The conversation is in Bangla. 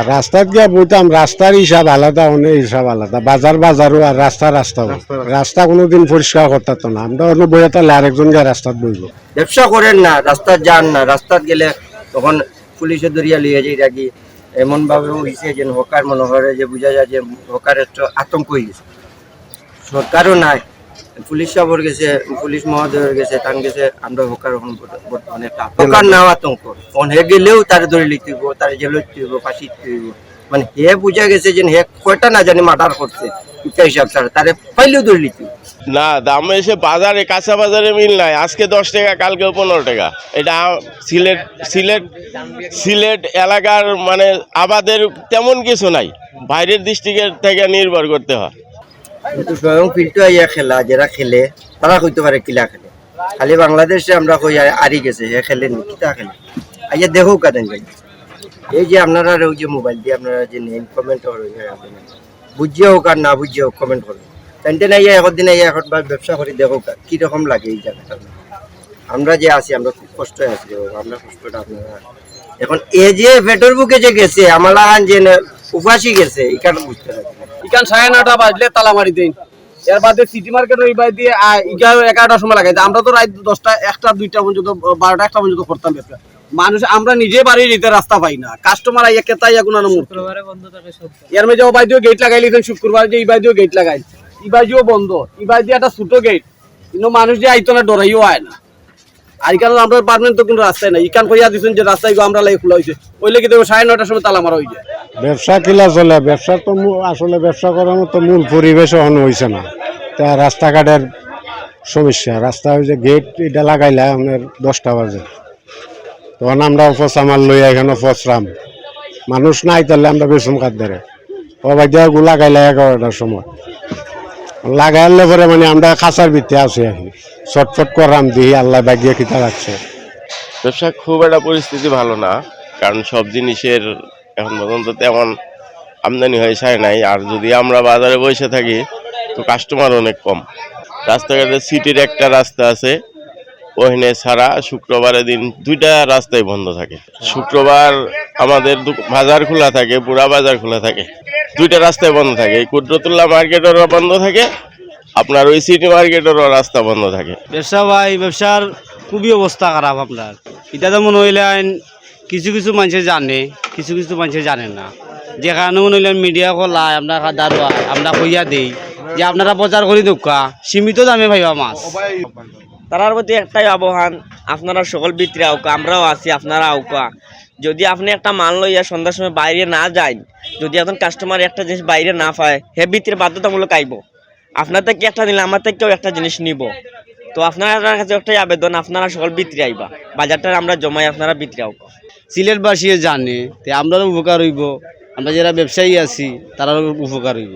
আর রাস্তাত গিয়া বইতাম রাস্তার হিসাব আলাদা অনেক হিসাব আলাদা। বাজার বাজারও আর রাস্তা রাস্তা রাস্তা কোনোদিন পরিষ্কার করতে না। আমরা অন্য বইয়া তাহলে আরেকজন গিয়ে রাস্তাত বইব। ব্যবসা করেন না রাস্তায় যান না। রাস্তাত গেলে তখন পুলিশে ধরিয়া লিয়ে যাই রাখি এমন ভাবে হয়েছে যে হকার মনে হয় যে বোঝা যায় যে হকারের তো আতঙ্ক হয়ে গেছে। সরকারও নাই। পুলিশ সাবর গেছে পুলিশ মহোদয় গেছে তান গেছে। আমরা হকার বর্তমানে। হকার নাও আতঙ্ক। হে গেলেও তার ধরে লিখতে হইব তার জেল হইব ফাঁসি হইব। মানে হে বুঝা গেছে যে হে কয়টা না জানি মার্ডার করছে ইত্যা হিসাব ছাড়া তারে পাইলেও ধরে লিখতে না দাম এসে বাজারে কাঁচা বাজারে মিল নাই। আজকে দশ টাকা কালকে পনেরো টাকা। এটা সিলেট সিলেট সিলেট এলাকার মানে আবাদের তেমন কিছু নাই। বাইরের ডিস্ট্রিক্টের থেকে নির্ভর করতে হয়। কিন্তু স্বয়ং ফিল্টো আইয়া খেলা যারা খেলে তারা কইতে পারে কিলা খেলে। খালি বাংলাদেশে আমরা কই আরি গেছে হে খেলে নি কিতা খেলে? আইয়া দেখো কাদেন ভাই। এই যে আপনারা ওই যে মোবাইল দিয়ে আপনারা যে নেন কমেন্ট বুঝিয়ে হোক আর না বুঝিয়ে হোক কমেন্ট করেন। তেনতে না ইয়া একদিন আইয়া এখন বা ব্যবসা করে, দেখো কি রকম লাগে এই জায়গাটা। আমরা যে আছি, আমরা খুব কষ্ট আছি আমরা কষ্টটা আপনারা এখন এ যে পেটের বুকে যে গেছে আমালা হান যে উপাসী গেছে এখানে বুঝতে পারছি। না। ইকান সাড়ে নটা বাজলে তালা মারি দেন। এর বাদে সিটি মার্কেট ওই বাই দিয়ে এগারো এগারোটার সময় লাগাই। আমরা তো রাত দশটা, একটা, দুইটা পর্যন্ত, বারোটা, একটা পর্যন্ত করতাম ব্যবসা। মানুষ আমরা নিজে বাড়ি যেতে রাস্তা পাই না। কাস্টমার আইয়া কেতা ইয়া গুনানো মুক্ত এর মধ্যে ও বাইদিও গেট লাগাই লিখেন শুক্রবার যে ইবাই দিও গেট লাগাই। ইবাই দিও বন্ধ। ইবাই দিয়ে একটা ছোট গেট কিন্তু মানুষ যে আইতো না ডরাইও আয় না। আর এখানে আমরা পারবেন তো কোনো রাস্তায় নাই। ইকান কইয়া দিচ্ছেন যে রাস্তায় গো আমরা লাগে খোলা হয়েছে ওই লেগে দেবো সাড়ে নটার সময় তালা মারা যায় ব্যবসা কিলা চলে? ব্যবসা তো আসলে ব্যবসা করার মতো মূল পরিবেশ এখন হয়েছে না। তা রাস্তাঘাটের সমস্যা। রাস্তা হয়েছে গেট এটা লাগাইলে আপনার দশটা বাজে। তখন আমরা অফস আমার লইয়া এখানে ফসরাম। মানুষ নাই তাহলে আমরা বেসম কাত ধরে ও বাইদা গু লাগাইলে এগারোটার সময়। লাগাইলে পরে মানে আমরা খাঁচার ভিত্তি আছি কি চটফট করাম দিই আল্লাহ বাগিয়ে কিতা রাখছে। ব্যবসা খুব একটা পরিস্থিতি ভালো না, কারণ সব জিনিসের এখন পর্যন্ত তেমন আমদানি হয়ে যায় নাই। আর যদি আমরা বাজারে বসে থাকি, তো কাস্টমার অনেক কম। রাস্তাঘাটে সিটির একটা রাস্তা আছে ওখানে ছাড়া শুক্রবারের দিন দুইটা রাস্তায় বন্ধ থাকে। শুক্রবার আমাদের বাজার খোলা থাকে, পুরা বাজার খোলা থাকে। দুইটা রাস্তায় বন্ধ থাকে। কুদ্রতুল্লাহ মার্কেটেরও বন্ধ থাকে, আপনার ওই সিটি মার্কেটেরও রাস্তা বন্ধ থাকে। ব্যবসা ভাই, ব্যবসার খুবই অবস্থা খারাপ আপনার। এটা যেমন হইলেন কিছু কিছু মানুষে জানে, কিছু কিছু মানুষে জানে না। যেখানে মনে হইলেন মিডিয়া খোলায় আপনার দাঁড়োয়া আমরা কইয়া দেই যে আপনারা প্রচার করি দোকা, সীমিত দামে ভাইবা মাছ। তারার প্রতি একটাই আহ্বান আপনারা সকল বিক্রি আউকা আমরাও আছি, আপনারা আউকা যদি আপনি একটা মাল লইয়া সন্ধ্যার সময় বাইরে না যান, যদি এখন কাস্টমার একটা জিনিস বাইরে না পায়, হে ভিতরে বাধ্যতামূলক আইব। আপনার থেকে একটা নিলে আমার থেকেও একটা জিনিস নিব। তো আপনার কাছে একটাই আবেদন, আপনারা সকল বিক্রি আইবা। বাজারটা আমরা জমাই, আপনারা বিক্রি আউকা সিলেটবাসীও জানে, তে আমরাও উপকার হইব। আমরা যারা ব্যবসায়ী আছি, তারাও উপকার হইব।